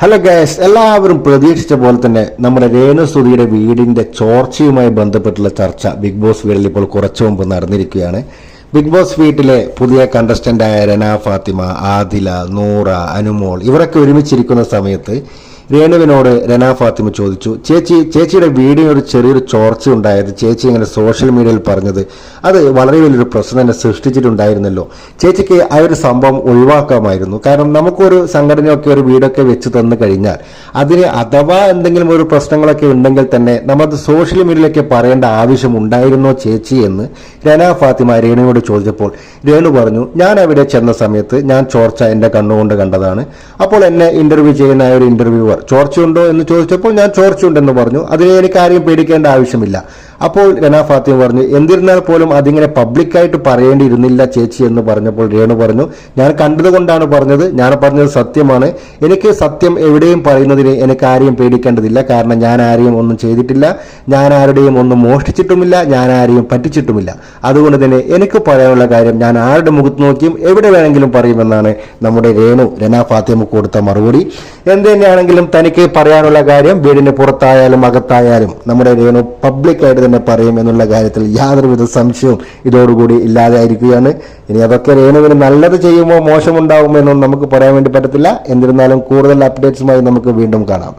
Hello guys എല്ലാവരും പ്രതീക്ഷിച്ച പോലെ തന്നെ നമ്മുടെ രേണുസുതിയുടെ വീടിന്റെ ചോർച്ചയുമായി ബന്ധപ്പെട്ടുള്ള ചർച്ച ബിഗ് ബോസ് വീട്ടിൽ ഇപ്പോൾ കുറച്ചു മുമ്പ് നടന്നിരിക്കുകയാണ്. ബിഗ് ബോസ് വീട്ടിലെ പുതിയ കണ്ടസ്റ്റന്റായ രന ഫാത്തിമ ആദില നൂറ അനുമോൾ ഇവരൊക്കെ ഒരുമിച്ചിരിക്കുന്ന സമയത്ത് രേണുവിനോട് രന ഫാത്തിമ ചോദിച്ചു ചേച്ചി ചേച്ചിയുടെ വീടിന് ഒരു ചെറിയൊരു ചോർച്ച ഉണ്ടായത് ചേച്ചി ഇങ്ങനെ സോഷ്യൽ മീഡിയയിൽ പറഞ്ഞത്. അത് വളരെ വലിയൊരു പ്രശ്നം തന്നെ സൃഷ്ടിച്ചിട്ടുണ്ടായിരുന്നല്ലോ. ചേച്ചിക്ക് ആ ഒരു സംഭവം ഒഴിവാക്കാമായിരുന്നു. കാരണം നമുക്കൊരു സംഘടനയൊക്കെ ഒരു വീടൊക്കെ വെച്ച് തന്നു കഴിഞ്ഞാൽ അതിന് അഥവാ എന്തെങ്കിലും ഒരു പ്രശ്നങ്ങളൊക്കെ ഉണ്ടെങ്കിൽ തന്നെ നമ്മളത് സോഷ്യൽ മീഡിയയിലൊക്കെ പറയേണ്ട ആവശ്യം ഉണ്ടായിരുന്നോ ചേച്ചി എന്ന് രന ഫാത്തിമ രേണുവിനോട് ചോദിച്ചപ്പോൾ രേണു പറഞ്ഞു ഞാൻ അവിടെ ചെന്ന സമയത്ത് ഞാൻ ചോർച്ച എന്റെ കണ്ണുകൊണ്ട് കണ്ടതാണ്. അപ്പോൾ എന്നെ ഇന്റർവ്യൂ ചെയ്യുന്ന ആ ഒരു ഇന്റർവ്യൂവർ ചോർച്ചയുണ്ടോ എന്ന് ചോദിച്ചപ്പോൾ ഞാൻ ചോർച്ചയുണ്ടെന്ന് പറഞ്ഞു. അതിനെ എനിക്ക് ആരെയും പേടിക്കേണ്ട ആവശ്യമില്ല. അപ്പോൾ രന ഫാത്തിമ പറഞ്ഞു എന്നിരുന്നാൽ പോലും അതിങ്ങനെ പബ്ലിക്കായിട്ട് പറയേണ്ടിയിരുന്നില്ല ചേച്ചി എന്ന് പറഞ്ഞപ്പോൾ രേണു പറഞ്ഞു ഞാൻ കണ്ടതുകൊണ്ടാണ് പറഞ്ഞത് ഞാൻ പറഞ്ഞത് സത്യമാണ്. എനിക്ക് സത്യം എവിടെയും പറയുന്നതിന് എനിക്ക് ആരെയും പേടിക്കേണ്ടതില്ല. കാരണം ഞാൻ ആരെയും ഒന്നും ചെയ്തിട്ടില്ല ഞാൻ ആരുടെയും ഒന്നും മോഷ്ടിച്ചിട്ടുമില്ല ഞാൻ ആരെയും പറ്റിച്ചിട്ടുമില്ല. അതുകൊണ്ട് തന്നെ എനിക്ക് പറയാനുള്ള കാര്യം ഞാൻ ആരുടെ മുഖത്ത് നോക്കിയും എവിടെ വേണമെങ്കിലും പറയുമെന്നാണ് നമ്മുടെ രേണു രന ഫാത്തിമ കൊടുത്ത മറുപടി. എന്ത് തന്നെയാണെങ്കിലും തനിക്ക് പറയാനുള്ള കാര്യം വീടിന് പുറത്തായാലും അകത്തായാലും നമ്മുടെ രേണു പബ്ലിക്കായിട്ട് തന്നെ പറയും എന്നുള്ള കാര്യത്തിൽ യാതൊരുവിധ സംശയവും ഇതോടുകൂടി ഇല്ലാതായിരിക്കുകയാണ് ഇനി അതൊക്കെ രേണുവിന് നല്ലത് ചെയ്യുമോ മോശമുണ്ടാകുമോ എന്നൊന്നും നമുക്ക് പറയാൻ വേണ്ടി പറ്റത്തില്ല. എന്നിരുന്നാലും കൂടുതൽ അപ്ഡേറ്റ്സുമായി നമുക്ക് വീണ്ടും കാണാം.